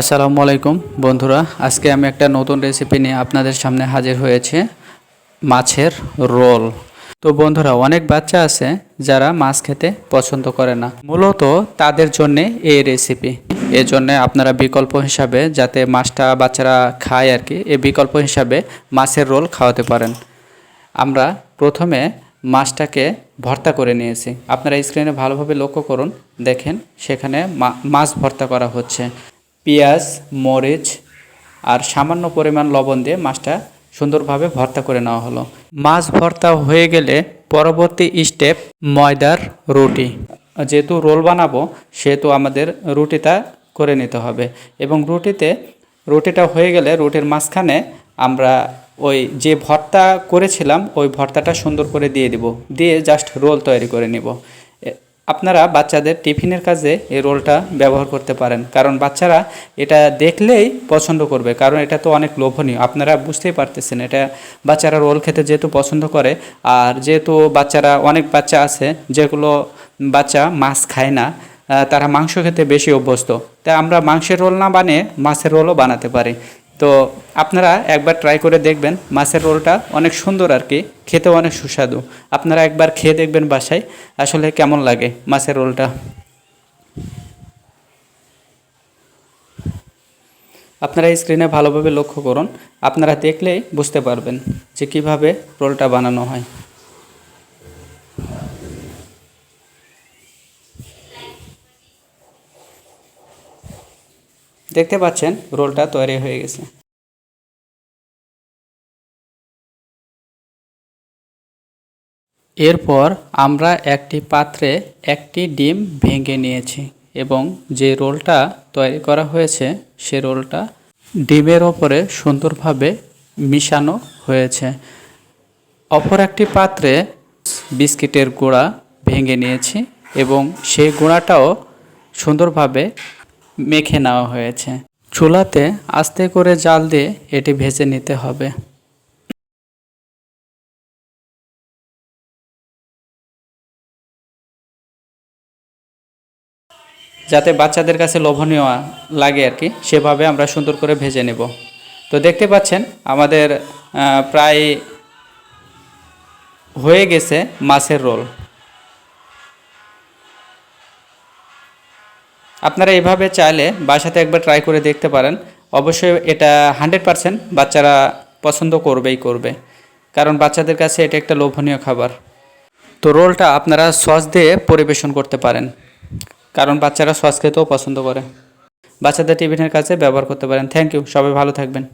আসসালামু আলাইকুম বন্ধুরা, আজকে আমি একটা নতুন রেসিপি নিয়ে আপনাদের সামনে হাজির হয়েছে, মাছের রোল। তো বন্ধুরা, অনেক বাচ্চা আছে যারা মাছ খেতে পছন্দ করে না। মূলত তাদের জন্যে এই রেসিপি এই জন্যে আপনারা বিকল্প হিসাবে যাতে মাছটা বাচ্চারা খায় আর কি, এই বিকল্প হিসাবে মাছের রোল খাওয়াতে পারেন। আমরা প্রথমে মাছটাকে ভর্তা করে নিয়েছি। আপনারা স্ক্রিনে ভালোভাবে লক্ষ্য করুন, দেখেন সেখানে মাছ ভর্তা করা হচ্ছে। পেঁয়াজ, মরিচ আর সামান্য পরিমাণ লবণ দিয়ে মাছটা সুন্দরভাবে ভর্তা করে নেওয়া হলো। মাছ ভর্তা হয়ে গেলে পরবর্তী স্টেপ ময়দার রুটি। যেহেতু রোল বানাবো, সেহেতু আমাদের রুটিটা করে নিতে হবে এবং রুটিতে, রুটিটা হয়ে গেলে রুটির মাঝখানে আমরা ওই যে ভর্তা করেছিলাম, ওই ভর্তাটা সুন্দর করে দিয়ে দিব। দিয়ে জাস্ট রোল তৈরি করে নিব। আপনারা বাচ্চাদের টিফিনের কাজে এই রোলটা ব্যবহার করতে পারেন। কারণ বাচ্চারা এটা দেখলেই পছন্দ করবে, কারণ এটা তো অনেক লোভনীয়। আপনারা বুঝতেই পারতেছেন, এটা বাচ্চারা রোল খেতে যেহেতু পছন্দ করে, আর যেহেতু বাচ্চারা, অনেক বাচ্চা আছে যেগুলো বাচ্চা মাছ খায় না তারা মাংস খেতে বেশি অভ্যস্ত। তাই আমরা মাংসের রোল না বানিয়ে মাছের রোলও বানাতে পারি। তো আপনারা একবার ট্রাই করে দেখবেন, মাছের রোলটা অনেক সুন্দর আর কি, খেতেও অনেক সুস্বাদু। আপনারা একবার খেয়ে দেখবেন বাসায়, আসলে কেমন লাগে মাছের রোলটা। আপনারা স্ক্রিনে ভালোভাবে লক্ষ্য করুন, আপনারা দেখলেই বুঝতে পারবেন যে কীভাবে রোলটা বানানো হয়। দেখতে পাচ্ছেন, রোলটা তৈরি হয়ে গেছে। এরপর আমরা একটি পাত্রে একটি ডিম ভেঙে নিয়েছি এবং যে রোলটা তৈরি করা হয়েছে, সে রোলটা ডিমের ওপরে সুন্দরভাবে মিশানো হয়েছে। অপর একটি পাত্রে বিস্কিটের গুঁড়া ভেঙে নিয়েছি এবং সেই গুঁড়াটাও সুন্দরভাবে মেখে নেওয়া হয়েছে। চুলাতে আস্তে করে জাল দিয়ে এটি ভেজে নিতে হবে। যাতে বাচ্চাদের কাছে লোভনীয় লাগে আর কি, সেভাবে আমরা সুন্দর করে ভেজে নেব। তো দেখতে পাচ্ছেন, আমাদের প্রায় হয়ে গেছে মাছের রোল। আপনারা এভাবে চাইলে বাসাতে একবার ট্রাই করে দেখতে পারেন। অবশ্যই এটা হান্ড্রেড পারসেন্ট বাচ্চারা পছন্দ করবেই করবে। কারণ বাচ্চাদের কাছে এটা একটা লোভনীয় খাবার। তো রোলটা আপনারা সস দিয়ে পরিবেশন করতে পারেন। কারণ বাচ্চারা সস খেতেও পছন্দ করে। বাচ্চাদের টিফিনের কাছে ব্যবহার করতে পারেন। থ্যাংক ইউ সবাই ভালো থাকবেন।